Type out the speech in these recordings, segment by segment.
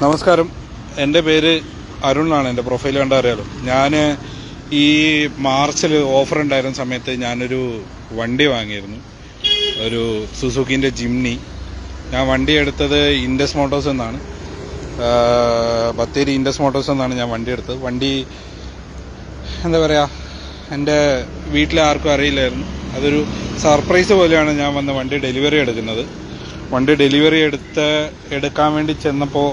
നമസ്കാരം. എന്റെ പേര് അരുൺ എന്നാണ് എന്റെ പ്രൊഫൈൽ കണ്ടാൽ അറിയാലോ. ഞാൻ ഈ മാർച്ചിൽ ഓഫർ ഉണ്ടായിരുന്ന സമയത്ത് ഞാനൊരു വണ്ടി വാങ്ങിയിരുന്നു. ഒരു സുസുക്കിന്റെ ജിംനി. ഞാൻ വണ്ടി എടുത്തത് ഇൻഡസ് മോട്ടോഴ്സ് എന്നാണ്. ബത്തേരി ഇൻഡസ് മോട്ടോഴ്സ് എന്നാണ് ഞാൻ വണ്ടി എടുത്തത്. വണ്ടി എന്താ പറയുക എന്റെ വീട്ടിലെ ആർക്കും അറിയില്ലായിരുന്നു. അതൊരു സർപ്രൈസ് പോലെയാണ് ഞാൻ വന്ന് വണ്ടി ഡെലിവറി എടുക്കുന്നത്. വണ്ടി ഡെലിവറി എടുത്ത് എടുക്കാൻ വേണ്ടി ചെന്നപ്പോൾ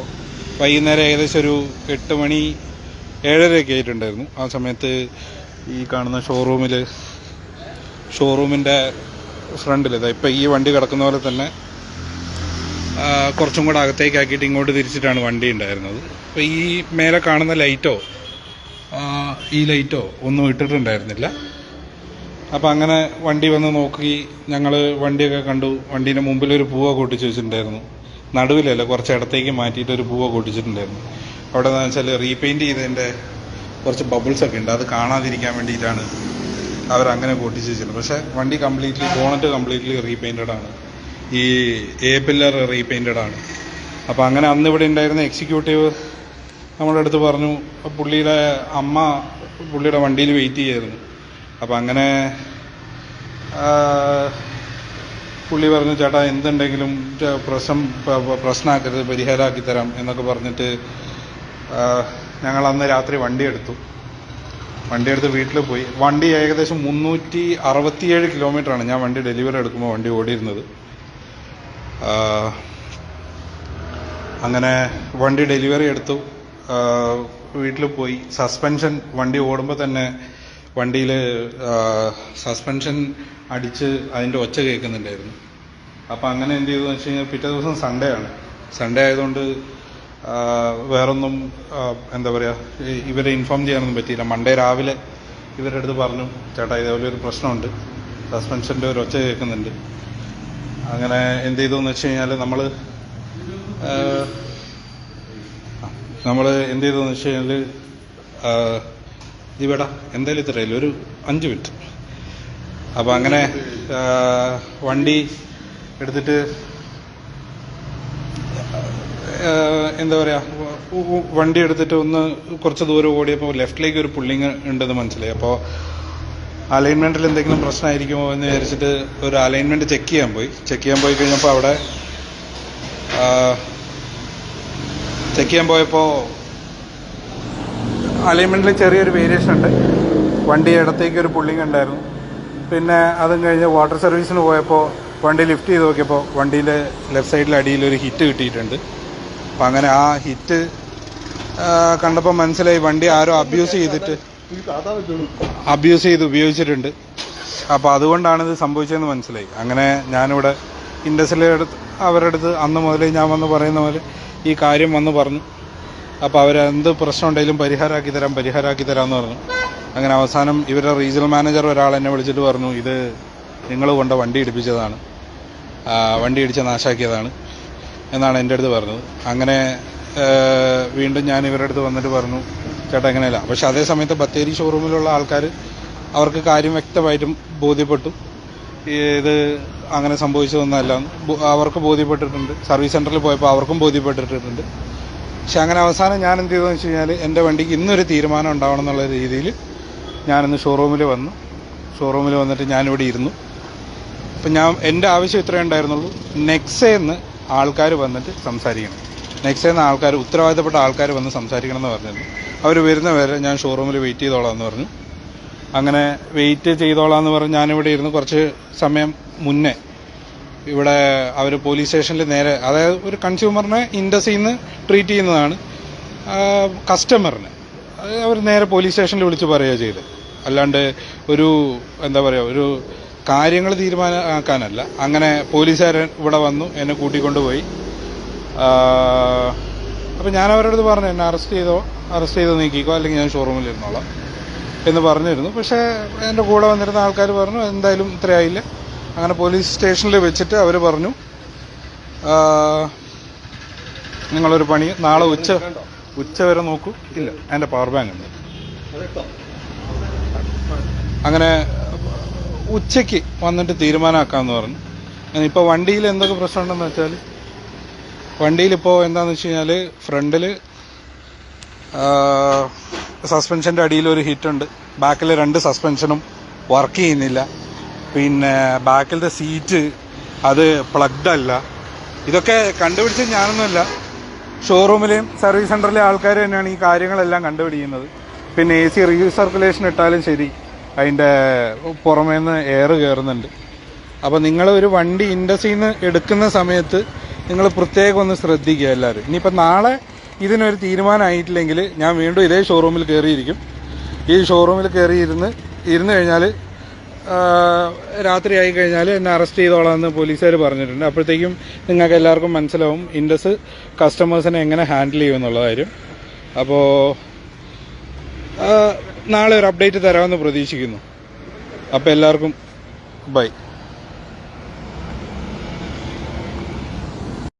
വൈകുന്നേരം ഏകദേശം ഒരു എട്ട് മണി ഏഴരയൊക്കെ ആയിട്ടുണ്ടായിരുന്നു. ആ സമയത്ത് ഈ കാണുന്ന ഷോറൂമിൽ ഷോറൂമിന്റെ ഫ്രണ്ടിൽ ഇതാ ഇപ്പം ഈ വണ്ടി കിടക്കുന്ന പോലെ തന്നെ കുറച്ചും കൂടെ അകത്തേക്ക് ആക്കിയിട്ട് ഇങ്ങോട്ട് തിരിച്ചിട്ടാണ് വണ്ടി ഉണ്ടായിരുന്നത്. അപ്പോൾ ഈ മേലെ കാണുന്ന ലൈറ്റോ ഈ ലൈറ്റോ ഒന്നും ഇട്ടിട്ടുണ്ടായിരുന്നില്ല. അപ്പോൾ അങ്ങനെ വണ്ടി വന്ന് നോക്കി ഞങ്ങൾ വണ്ടിയൊക്കെ കണ്ടു. വണ്ടീന്റെ മുമ്പിൽ ഒരു പൂവ കൊട്ടിച്ച് വെച്ചിട്ടുണ്ടായിരുന്നു. നടുവിലല്ല കുറച്ച് ഇടത്തേക്ക് മാറ്റിയിട്ട് ഒരു പൂവ കൊട്ടിച്ചിട്ടുണ്ടായിരുന്നു അവിടെ എന്ന് വെച്ചാൽ റീപെയിന്റ് ചെയ്തതിന്റെ കുറച്ച് ബബിൾസ് ഒക്കെ ഉണ്ട്. അത് കാണാതിരിക്കാൻ വേണ്ടിയിട്ടാണ് അവരങ്ങനെ കൊട്ടിച്ച് വെച്ചിരുന്നത്. പക്ഷേ വണ്ടി കംപ്ലീറ്റ്ലി ബോണറ്റ് കംപ്ലീറ്റ്ലി റീപെയിന്റഡ് ആണ്. ഈ എ പില്ലർ റീപെയിന്റഡ് ആണ്. അപ്പോൾ അങ്ങനെ അന്ന് ഇവിടെ ഉണ്ടായിരുന്ന എക്സിക്യൂട്ടീവ് നമ്മുടെ അടുത്ത് പറഞ്ഞു പുള്ളിയുടെ അമ്മ പുള്ളിയുടെ വണ്ടിയിൽ വെയിറ്റ് ചെയ്യായിരുന്നു. അപ്പം അങ്ങനെ പുള്ളി പറഞ്ഞു ചേട്ടാ എന്തുണ്ടെങ്കിലും പ്രശ്നം പ്രശ്നമാക്കരുത് പരിഹാരമാക്കി തരാം എന്നൊക്കെ പറഞ്ഞിട്ട് ഞങ്ങൾ അന്ന് രാത്രി വണ്ടി എടുത്തു. വണ്ടി എടുത്ത് വീട്ടിൽ പോയി. വണ്ടി ഏകദേശം മുന്നൂറ്റി അറുപത്തിയേഴ് കിലോമീറ്ററാണ് ഞാൻ വണ്ടി ഡെലിവറി എടുക്കുമ്പോൾ വണ്ടി ഓടിയിരുന്നത്. അങ്ങനെ വണ്ടി ഡെലിവറി എടുത്തു. വീട്ടിൽ പോയി. സസ്പെൻഷൻ വണ്ടി ഓടുമ്പോൾ തന്നെ വണ്ടിയിൽ സസ്പെൻഷൻ അടിച്ച് അതിന്റെ ഒച്ച കേൾക്കുന്നുണ്ടായിരുന്നു. അപ്പോൾ അങ്ങനെ എന്ത് ചെയ്തു വെച്ച് കഴിഞ്ഞാൽ പിറ്റേ ദിവസം സൺഡേ ആണ്. സൺഡേ ആയതുകൊണ്ട് വേറൊന്നും എന്താ പറയുക ഇവരെ ഇൻഫോം ചെയ്യാനൊന്നും പറ്റിയില്ല. മൺഡേ രാവിലെ ഇവരുടെ അടുത്ത് പറഞ്ഞു ചേട്ടാ ഇതേപോലെ ഒരു പ്രശ്നമുണ്ട്. സസ്പെൻഷന്റെ ഒരു ഒച്ച കേൾക്കുന്നുണ്ട്. അങ്ങനെ എന്ത് ചെയ്തു എന്ന് വെച്ച് കഴിഞ്ഞാൽ നമ്മൾ നമ്മൾ എന്ത് ചെയ്തു എന്ന് വെച്ച് കഴിഞ്ഞാൽ ഇവിടെ എന്തായാലും ഇത്രയല്ലേ ഒരു അഞ്ച് മിനിറ്റ്. അപ്പോൾ അങ്ങനെ വണ്ടി എടുത്തിട്ട് എന്താ പറയുക വണ്ടി എടുത്തിട്ട് ഒന്ന് കുറച്ച് ദൂരം ഓടിയപ്പോൾ ലെഫ്റ്റിലേക്ക് ഒരു പുള്ളിങ് ഉണ്ടെന്ന് മനസ്സിലായി. അപ്പോൾ അലൈൻമെന്റിൽ എന്തെങ്കിലും പ്രശ്നമായിരിക്കുമോ എന്ന് വിചാരിച്ചിട്ട് ഒരു അലൈൻമെന്റ് ചെക്ക് ചെയ്യാൻ പോയി. ചെക്ക് ചെയ്യാൻ പോയി കഴിഞ്ഞപ്പോൾ അവിടെ ചെക്ക് ചെയ്യാൻ പോയപ്പോൾ അലൈൻമെന്റിൽ ചെറിയൊരു വേരിയേഷൻ ഉണ്ട്. വണ്ടി ഇടത്തേക്ക് ഒരു പുള്ളിങ് ഉണ്ടായിരുന്നു പിന്നെ അതും കഴിഞ്ഞ് വാട്ടർ സർവീസിന് പോയപ്പോൾ വണ്ടി ലിഫ്റ്റ് ചെയ്ത് നോക്കിയപ്പോൾ വണ്ടിയിലെ ലെഫ്റ്റ് സൈഡിൽ അടിയിൽ ഒരു ഹിറ്റ് കിട്ടിയിട്ടുണ്ട്. അപ്പം അങ്ങനെ ആ ഹിറ്റ് കണ്ടപ്പോൾ മനസ്സിലായി വണ്ടി ആരോ അബ്യൂസ് ചെയ്തിട്ട് അബ്യൂസ് ചെയ്ത് ഉപയോഗിച്ചിട്ടുണ്ട്. അപ്പോൾ അതുകൊണ്ടാണ് ഇത് സംഭവിച്ചതെന്ന് മനസ്സിലായി. അങ്ങനെ ഞാനിവിടെ ഇൻഡസ്ട്രിയിലെ അവരുടെ അടുത്ത് അന്ന് മുതലേ ഞാൻ വന്ന് പറയുന്ന പോലെ ഈ കാര്യം വന്ന് പറഞ്ഞു. അപ്പോൾ അവരെന്ത് പ്രശ്നം ഉണ്ടെങ്കിലും പരിഹാരമാക്കി തരാം പരിഹാരമാക്കി തരാമെന്ന് പറഞ്ഞു. അങ്ങനെ അവസാനം ഇവരുടെ റീജിയണൽ മാനേജർ ഒരാൾ എന്നെ വിളിച്ചിട്ട് പറഞ്ഞു ഇത് നിങ്ങൾ കൊണ്ട വണ്ടി ഇടിപ്പിച്ചതാണ്. വണ്ടി ഇടിച്ച് നാശാക്കിയതാണ്. എന്നാണ് എന്റെ അടുത്ത് പറഞ്ഞത്. അങ്ങനെ വീണ്ടും ഞാൻ ഇവരുടെ അടുത്ത് വന്നിട്ട് പറഞ്ഞു ചേട്ടാ എങ്ങനെയല്ല പക്ഷെ അതേ സമയത്ത് ബത്തേരി ഷോറൂമിലുള്ള ആൾക്കാർ അവർക്ക് കാര്യം വ്യക്തമായിട്ടും ബോധ്യപ്പെട്ടു. ഇത് അങ്ങനെ സംഭവിച്ചതൊന്നുമല്ല. അവർക്ക് ബോധ്യപ്പെട്ടിട്ടുണ്ട്. സർവീസ് സെന്ററിൽ പോയപ്പോൾ അവർക്കും ബോധ്യപ്പെട്ടിട്ടുണ്ട്. പക്ഷെ അങ്ങനെ അവസാനം ഞാൻ എന്ത് ചെയ്തതെന്ന് വെച്ച് കഴിഞ്ഞാൽ എന്റെ വണ്ടിക്ക് ഇന്നൊരു തീരുമാനം ഉണ്ടാവണം എന്നുള്ള രീതിയിൽ ഞാനിന്ന് ഷോറൂമിൽ വന്നു. ഷോറൂമിൽ വന്നിട്ട് ഞാനിവിടെ ഇരുന്നു. അപ്പം ഞാൻ എന്റെ ആവശ്യം ഇത്രയേ ഉണ്ടായിരുന്നുള്ളൂ. നെക്സേന്ന് ആൾക്കാർ വന്നിട്ട് സംസാരിക്കണം. നെക്സേന്ന് ആൾക്കാർ ഉത്തരവാദിത്തപ്പെട്ട ആൾക്കാർ വന്ന് സംസാരിക്കണം എന്ന് പറഞ്ഞിരുന്നു. അവർ വരുന്ന വരെ ഞാൻ ഷോറൂമിൽ വെയിറ്റ് ചെയ്തോളാം എന്ന് പറഞ്ഞു. അങ്ങനെ വെയിറ്റ് ചെയ്തോളാം എന്ന് പറഞ്ഞ് ഞാനിവിടെ ഇരുന്ന് കുറച്ച് സമയം മുന്നേ ഇവിടെ അവർ പോലീസ് സ്റ്റേഷനിൽ നേരെ അതായത് ഒരു കൺസ്യൂമറിനെ ഇൻഡസിൽ നിന്ന് ട്രീറ്റ് ചെയ്യുന്നതാണ് കസ്റ്റമറിന് അവർ നേരെ പോലീസ് സ്റ്റേഷനിൽ വിളിച്ച് പറയുക ചെയ്ത്. അല്ലാണ്ട് ഒരു എന്താ പറയുക ഒരു കാര്യങ്ങൾ തീരുമാനമാക്കാനല്ല. അങ്ങനെ പോലീസുകാരൻ ഇവിടെ വന്നു എന്നെ കൂട്ടിക്കൊണ്ടുപോയി അപ്പോൾ ഞാൻ അവരോട് പറഞ്ഞു എന്നെ അറസ്റ്റ് ചെയ്തോ അറസ്റ്റ് ചെയ്ത് നീക്കിക്കോ അല്ലെങ്കിൽ ഞാൻ ഷോറൂമിൽ ഇരുന്നോളാം. എന്ന് പറഞ്ഞിരുന്നു. പക്ഷേ എന്റെ കൂടെ വന്നിരുന്ന ആൾക്കാർ പറഞ്ഞു എന്തായാലും ഇത്രയായില്ല. അങ്ങനെ പോലീസ് സ്റ്റേഷനിൽ വെച്ചിട്ട് അവർ പറഞ്ഞു നിങ്ങളൊരു പണി നാളെ ഉച്ച ഉച്ച വരെ നോക്കൂ. ഇല്ല എന്റെ പവർ ബാങ്ക് ഉണ്ട്. അങ്ങനെ ഉച്ചയ്ക്ക് വന്നിട്ട് തീരുമാനമാക്കാമെന്ന് പറഞ്ഞു. ഇപ്പോൾ വണ്ടിയിൽ എന്തൊക്കെ പ്രശ്നമുണ്ടെന്ന് വെച്ചാൽ വണ്ടിയിലിപ്പോൾ എന്താണെന്ന് വെച്ച് കഴിഞ്ഞാൽ ഫ്രണ്ടിൽ സസ്പെൻഷന്റെ അടിയിൽ ഒരു ഹിറ്റ് ഉണ്ട്. ബാക്കിൽ രണ്ട് സസ്പെൻഷനും വർക്ക് ചെയ്യുന്നില്ല. പിന്നെ ബാക്കിലത്തെ സീറ്റ് അത് പ്ലഗ്ഡ് അല്ല. ഇതൊക്കെ കണ്ടുപിടിച്ചത് ഞാനൊന്നുമല്ല. ഷോറൂമിലെയും സർവീസ് സെന്ററിലെ ആൾക്കാർ തന്നെയാണ് ഈ കാര്യങ്ങളെല്ലാം കണ്ടുപിടിക്കുന്നത്. പിന്നെ എ സി റീസർക്കുലേഷൻ ഇട്ടാലും ശരി അതിന്റെ പുറമേ നിന്ന് എയർ കയറുന്നുണ്ട് അപ്പോൾ നിങ്ങൾ ഒരു വണ്ടി ഇൻഡസ്ട്രിയിൽ നിന്ന് എടുക്കുന്ന സമയത്ത് നിങ്ങൾ പ്രത്യേകം ഒന്ന് ശ്രദ്ധിക്കുക എല്ലാവരും. ഇനിയിപ്പോൾ നാളെ ഇതിനൊരു തീരുമാനമായിട്ടില്ലെങ്കിൽ ഞാൻ വീണ്ടും ഇതേ ഷോറൂമിൽ കയറിയിരിക്കും ഈ ഷോറൂമിൽ കയറിയിരുന്ന് ഇരുന്ന് കഴിഞ്ഞാൽ രാത്രി ആയി കഴിഞ്ഞാൽ എന്നെ അറസ്റ്റ് ചെയ്തോളാമെന്ന് പോലീസുകാർ പറഞ്ഞിട്ടുണ്ട്. അപ്പോഴത്തേക്കും നിങ്ങൾക്ക് എല്ലാവർക്കും മനസ്സിലാവും ഇൻഡസ് കസ്റ്റമേഴ്സിനെ എങ്ങനെ ഹാൻഡിൽ ചെയ്യും എന്നുള്ള അപ്പോൾ നാളെ ഒരു അപ്ഡേറ്റ് തരാമെന്ന് പ്രതീക്ഷിക്കുന്നു. അപ്പോൾ എല്ലാവർക്കും ബൈ